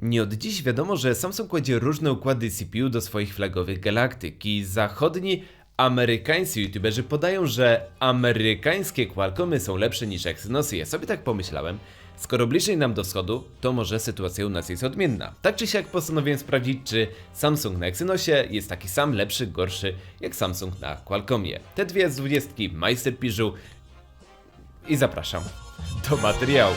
Nie od dziś wiadomo, że Samsung kładzie różne układy CPU do swoich flagowych galaktyk i zachodni amerykańscy youtuberzy podają, że amerykańskie Qualcommy są lepsze niż Exynosy. Ja sobie tak pomyślałem, skoro bliżej nam do wschodu, to może sytuacja u nas jest odmienna. Tak czy siak postanowiłem sprawdzić, czy Samsung na Exynosie jest taki sam lepszy, gorszy jak Samsung na Qualcommie. Te dwie z dwudziestki Majster Piżu i zapraszam do materiału.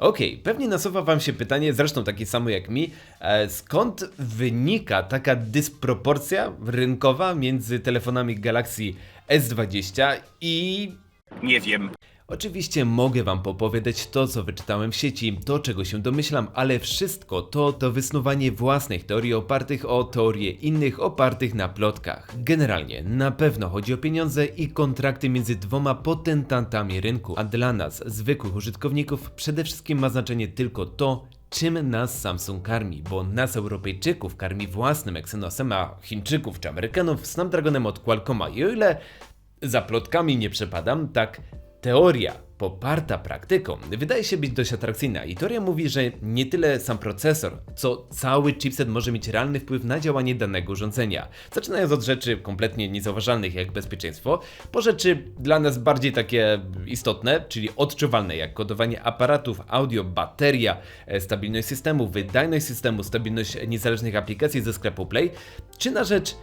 Okej, pewnie nasuwa wam się pytanie, zresztą takie samo jak mi, e, skąd wynika taka dysproporcja rynkowa między telefonami Galaxy S20 i Nie wiem. Oczywiście mogę wam popowiadać to, co wyczytałem w sieci, to czego się domyślam, ale wszystko to to wysnuwanie własnych teorii opartych o teorie innych opartych na plotkach. Generalnie na pewno chodzi o pieniądze i kontrakty między dwoma potentantami rynku, a dla nas, zwykłych użytkowników, przede wszystkim ma znaczenie tylko to, czym nas Samsung karmi, bo nas Europejczyków karmi własnym Exynosem, a Chińczyków czy Amerykanów Snapdragonem od Qualcomma. I o ile za plotkami nie przepadam, tak teoria poparta praktyką wydaje się być dość atrakcyjna i teoria mówi, że nie tyle sam procesor, co cały chipset może mieć realny wpływ na działanie danego urządzenia. Zaczynając od rzeczy kompletnie niezauważalnych jak bezpieczeństwo, po rzeczy dla nas bardziej takie istotne, czyli odczuwalne jak kodowanie aparatów, audio, bateria, e, stabilność systemu, wydajność systemu, stabilność niezależnych aplikacji ze sklepu Play, czy na rzecz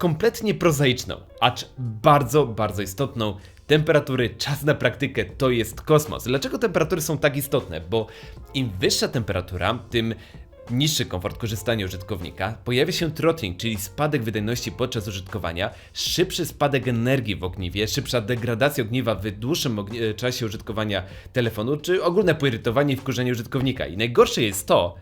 kompletnie prozaiczną, acz bardzo, bardzo istotną. Temperatury, czas na praktykę to jest kosmos. Dlaczego temperatury są tak istotne? Bo im wyższa temperatura, tym niższy komfort korzystania użytkownika, pojawia się throttling, czyli spadek wydajności podczas użytkowania, szybszy spadek energii w ogniwie, szybsza degradacja ogniwa w dłuższym ogni- e, czasie użytkowania telefonu, czy ogólne poirytowanie i wkurzenie użytkownika. I najgorsze jest to,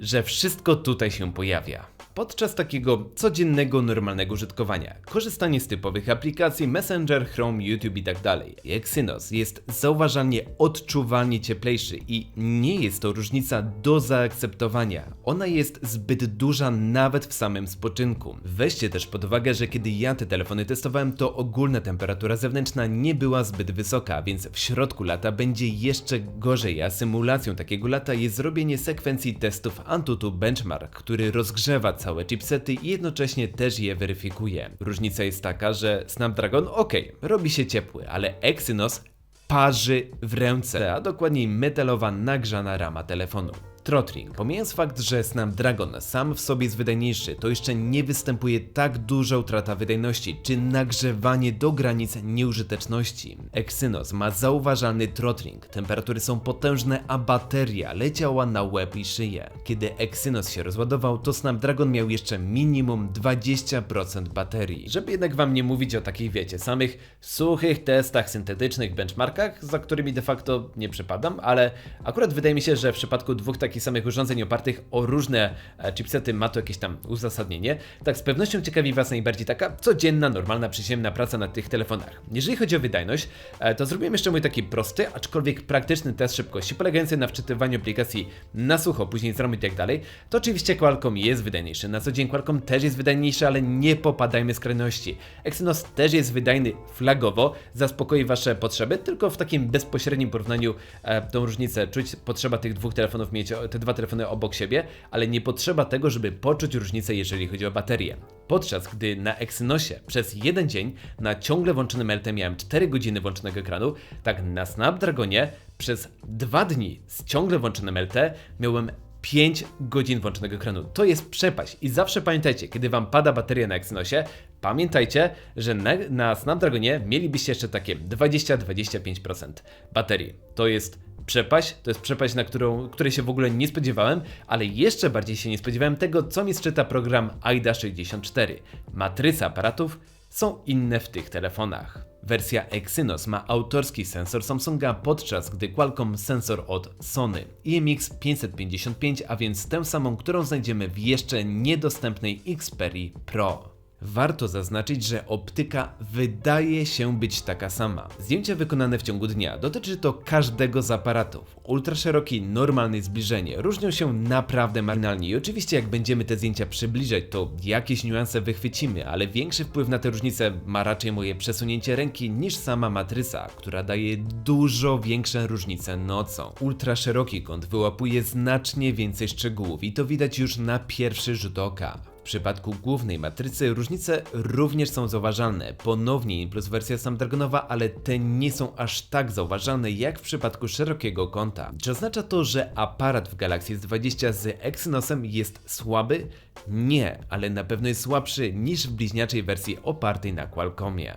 że wszystko tutaj się pojawia. Podczas takiego codziennego, normalnego użytkowania, korzystanie z typowych aplikacji Messenger, Chrome, YouTube i tak. Exynos jest zauważalnie, odczuwalnie cieplejszy i nie jest to różnica do zaakceptowania. Ona jest zbyt duża nawet w samym spoczynku. Weźcie też pod uwagę, że kiedy ja te telefony testowałem, to ogólna temperatura zewnętrzna nie była zbyt wysoka, więc w środku lata będzie jeszcze gorzej, a symulacją takiego lata jest zrobienie sekwencji testów Antutu Benchmark, który rozgrzewa całe chipsety i jednocześnie też je weryfikuje. Różnica jest taka, że Snapdragon ok, robi się ciepły, ale Exynos parzy w ręce, a dokładniej metalowa nagrzana rama telefonu. Throttling. Pomijając fakt, że Snapdragon sam w sobie jest wydajniejszy, to jeszcze nie występuje tak duża utrata wydajności, czy nagrzewanie do granic nieużyteczności. Exynos ma zauważalny throttling, temperatury są potężne, a bateria leciała na łeb i szyję. Kiedy Exynos się rozładował, to Snapdragon miał jeszcze minimum 20% baterii. Żeby jednak wam nie mówić o takich, wiecie, samych suchych testach syntetycznych, benchmarkach, za którymi de facto nie przepadam, ale akurat wydaje mi się, że w przypadku dwóch takich samych urządzeń opartych o różne e, chipsety ma to jakieś tam uzasadnienie. Tak, z pewnością ciekawi Was najbardziej taka codzienna, normalna, przyziemna praca na tych telefonach. Jeżeli chodzi o wydajność, e, to zrobiłem jeszcze mój taki prosty, aczkolwiek praktyczny test szybkości, polegający na wczytywaniu aplikacji na sucho, później z ROM i tak dalej. To oczywiście Qualcomm jest wydajniejszy. Na co dzień Qualcomm też jest wydajniejszy, ale nie popadajmy skrajności. Exynos też jest wydajny flagowo, zaspokoi Wasze potrzeby, tylko w takim bezpośrednim porównaniu e, tą różnicę czuć potrzeba tych dwóch telefonów mieć te dwa telefony obok siebie, ale nie potrzeba tego, żeby poczuć różnicę, jeżeli chodzi o baterię. Podczas gdy na Exynosie przez jeden dzień na ciągle włączonym LT miałem 4 godziny włączonego ekranu, tak na Snapdragonie przez 2 dni z ciągle włączonym LT miałem 5 godzin włączonego ekranu. To jest przepaść. I zawsze pamiętajcie, kiedy wam pada bateria na Exynosie, pamiętajcie, że na, na Snapdragonie mielibyście jeszcze takie 20-25% baterii. To jest przepaść, to jest przepaść, na którą, której się w ogóle nie spodziewałem, ale jeszcze bardziej się nie spodziewałem tego, co mi sczyta program AIDA 64. Matryce aparatów są inne w tych telefonach. Wersja Exynos ma autorski sensor Samsunga, podczas gdy Qualcomm sensor od Sony. IMX 555, a więc tę samą, którą znajdziemy w jeszcze niedostępnej Xperia Pro. Warto zaznaczyć, że optyka wydaje się być taka sama. Zdjęcia wykonane w ciągu dnia dotyczy to każdego z aparatów. Ultraszeroki, normalne zbliżenie różnią się naprawdę marginalnie i oczywiście jak będziemy te zdjęcia przybliżać, to jakieś niuanse wychwycimy, ale większy wpływ na te różnice ma raczej moje przesunięcie ręki niż sama matryca, która daje dużo większe różnice nocą. Ultraszeroki kąt wyłapuje znacznie więcej szczegółów i to widać już na pierwszy rzut oka. Przypadku głównej matrycy różnice również są zauważalne. Ponownie plus wersja Snapdragonowa, ale te nie są aż tak zauważalne jak w przypadku szerokiego kąta. Czy oznacza to, że aparat w Galaxy S20 z Exynosem jest słaby? Nie, ale na pewno jest słabszy niż w bliźniaczej wersji opartej na Qualcommie.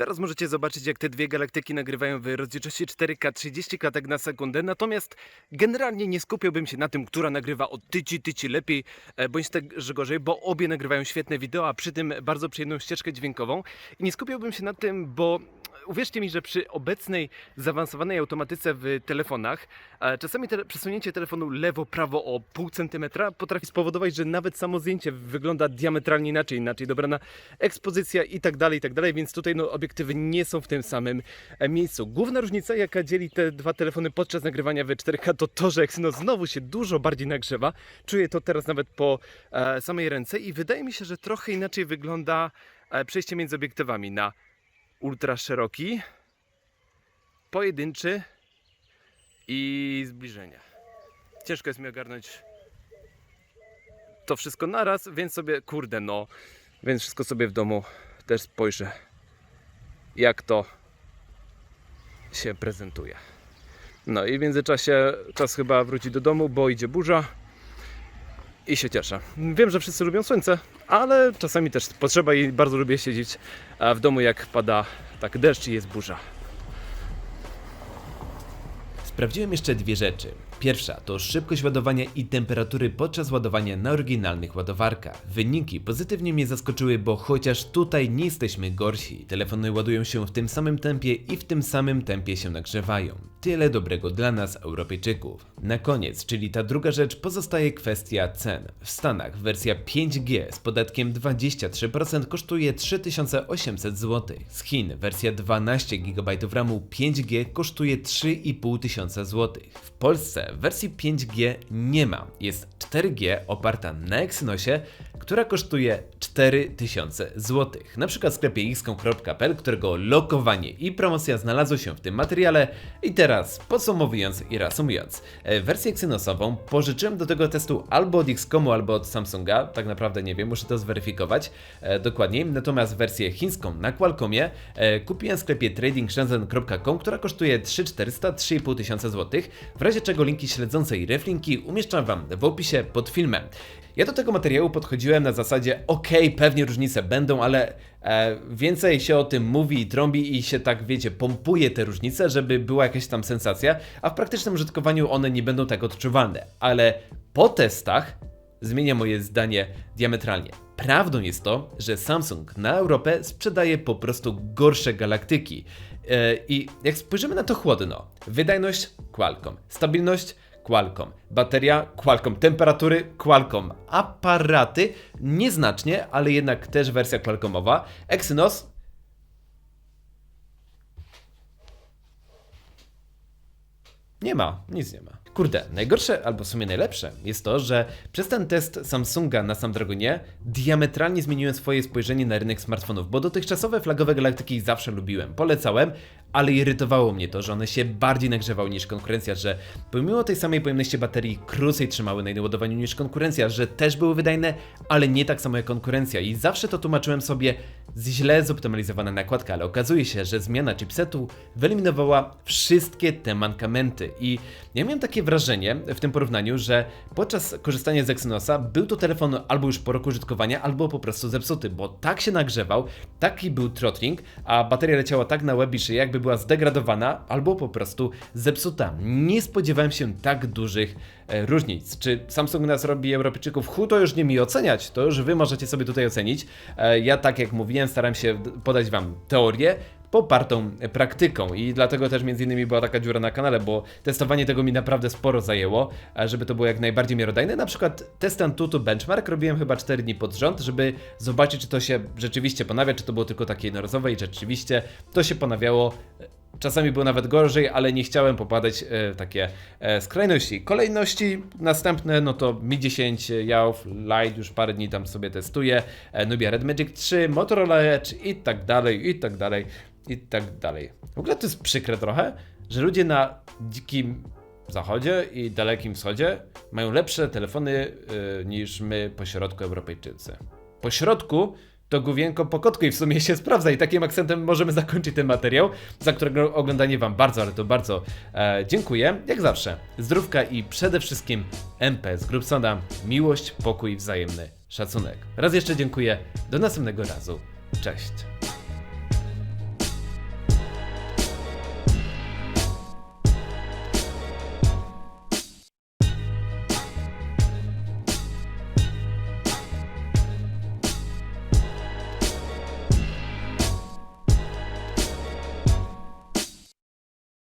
Teraz możecie zobaczyć, jak te dwie galaktyki nagrywają w rozdzielczości 4K 30 klatek na sekundę. Natomiast generalnie nie skupiałbym się na tym, która nagrywa o tyci, tyci lepiej, e, bądź też gorzej, bo obie nagrywają świetne wideo, a przy tym bardzo przyjemną ścieżkę dźwiękową. I nie skupiałbym się na tym, bo uwierzcie mi, że przy obecnej zaawansowanej automatyce w telefonach, e, czasami te, przesunięcie telefonu lewo-prawo o pół centymetra potrafi spowodować, że nawet samo zdjęcie wygląda diametralnie inaczej, inaczej dobrana ekspozycja i tak dalej, i tak dalej, więc tutaj no, obiektywy nie są w tym samym e, miejscu. Główna różnica, jaka dzieli te dwa telefony podczas nagrywania w 4K, to to, że Exynos znowu się dużo bardziej nagrzewa. Czuję to teraz nawet po e, samej ręce i wydaje mi się, że trochę inaczej wygląda e, przejście między obiektywami na ultra szeroki, pojedynczy i zbliżenia. Ciężko jest mi ogarnąć to wszystko naraz, więc sobie, kurde no, więc wszystko sobie w domu też spojrzę, jak to się prezentuje. No i w międzyczasie czas chyba wrócić do domu, bo idzie burza i się cieszę. Wiem, że wszyscy lubią słońce, ale czasami też potrzeba i bardzo lubię siedzieć w domu, jak pada tak deszcz i jest burza. Sprawdziłem jeszcze dwie rzeczy. Pierwsza to szybkość ładowania i temperatury podczas ładowania na oryginalnych ładowarkach. Wyniki pozytywnie mnie zaskoczyły, bo chociaż tutaj nie jesteśmy gorsi, telefony ładują się w tym samym tempie i w tym samym tempie się nagrzewają. Tyle dobrego dla nas, Europejczyków. Na koniec, czyli ta druga rzecz, pozostaje kwestia cen. W Stanach wersja 5G z podatkiem 23% kosztuje 3800 zł. Z Chin wersja 12 GB RAMu 5G kosztuje 3500 zł. W Polsce wersji 5G nie ma. Jest 4G oparta na Exynosie, która kosztuje 4000 zł. Na przykład w sklepie xcom.pl, którego lokowanie i promocja znalazły się w tym materiale. I teraz podsumowując i reasumując, e, wersję Exynosową pożyczyłem do tego testu albo od Xcomu, albo od Samsunga, tak naprawdę nie wiem, muszę to zweryfikować e, dokładniej. Natomiast wersję chińską na Qualcommie e, kupiłem w sklepie tradingshenzhen.com, która kosztuje 3400 3500 zł. W razie czego linki śledzące i reflinki umieszczam Wam w opisie pod filmem. Ja do tego materiału podchodziłem na zasadzie, ok, pewnie różnice będą, ale e, więcej się o tym mówi i trąbi i się tak, wiecie, pompuje te różnice, żeby była jakaś tam sensacja, a w praktycznym użytkowaniu one nie będą tak odczuwalne. Ale po testach zmienia moje zdanie diametralnie. Prawdą jest to, że Samsung na Europę sprzedaje po prostu gorsze galaktyki. E, I jak spojrzymy na to chłodno, wydajność Qualcomm, stabilność Qualcomm, bateria Qualcomm, temperatury Qualcomm, aparaty nieznacznie, ale jednak też wersja Qualcommowa, Exynos. Nie ma, nic nie ma. Kurde, najgorsze, albo w sumie najlepsze, jest to, że przez ten test Samsunga na Snapdragonie diametralnie zmieniłem swoje spojrzenie na rynek smartfonów, bo dotychczasowe flagowe galaktyki zawsze lubiłem, polecałem, ale irytowało mnie to, że one się bardziej nagrzewały niż konkurencja, że pomimo tej samej pojemności baterii krócej trzymały na ładowaniu niż konkurencja, że też były wydajne, ale nie tak samo jak konkurencja. I zawsze to tłumaczyłem sobie źle zoptymalizowana nakładka, ale okazuje się, że zmiana chipsetu wyeliminowała wszystkie te mankamenty. I ja miałem takie wrażenie w tym porównaniu, że podczas korzystania z Exynosa był to telefon albo już po roku użytkowania, albo po prostu zepsuty, bo tak się nagrzewał, taki był throttling, a bateria leciała tak na łeb, że jakby była zdegradowana, albo po prostu zepsuta. Nie spodziewałem się tak dużych e, różnic. Czy Samsung nas robi Europejczyków hu, to już nie mi oceniać, to już wy możecie sobie tutaj ocenić. E, ja tak jak mówiłem, staram się podać wam teorię, popartą praktyką i dlatego też między innymi była taka dziura na kanale, bo testowanie tego mi naprawdę sporo zajęło, żeby to było jak najbardziej miarodajne. Na przykład test Antutu Benchmark robiłem chyba 4 dni pod rząd, żeby zobaczyć, czy to się rzeczywiście ponawia, czy to było tylko takie jednorazowe i rzeczywiście to się ponawiało. Czasami było nawet gorzej, ale nie chciałem popadać e, w takie e, skrajności. Kolejności następne, no to Mi 10, Yaof, Lite już parę dni tam sobie testuję, e, Nubia Red Magic 3, Motorola Edge i tak dalej, i tak dalej, i tak dalej. W ogóle to jest przykre trochę, że ludzie na dzikim zachodzie i dalekim wschodzie mają lepsze telefony y, niż my po środku Europejczycy. Po środku to główienko po kotku i w sumie się sprawdza i takim akcentem możemy zakończyć ten materiał, za którego oglądanie wam bardzo, ale to bardzo e, dziękuję. Jak zawsze, zdrówka i przede wszystkim MP z miłość, pokój, wzajemny szacunek. Raz jeszcze dziękuję, do następnego razu, cześć.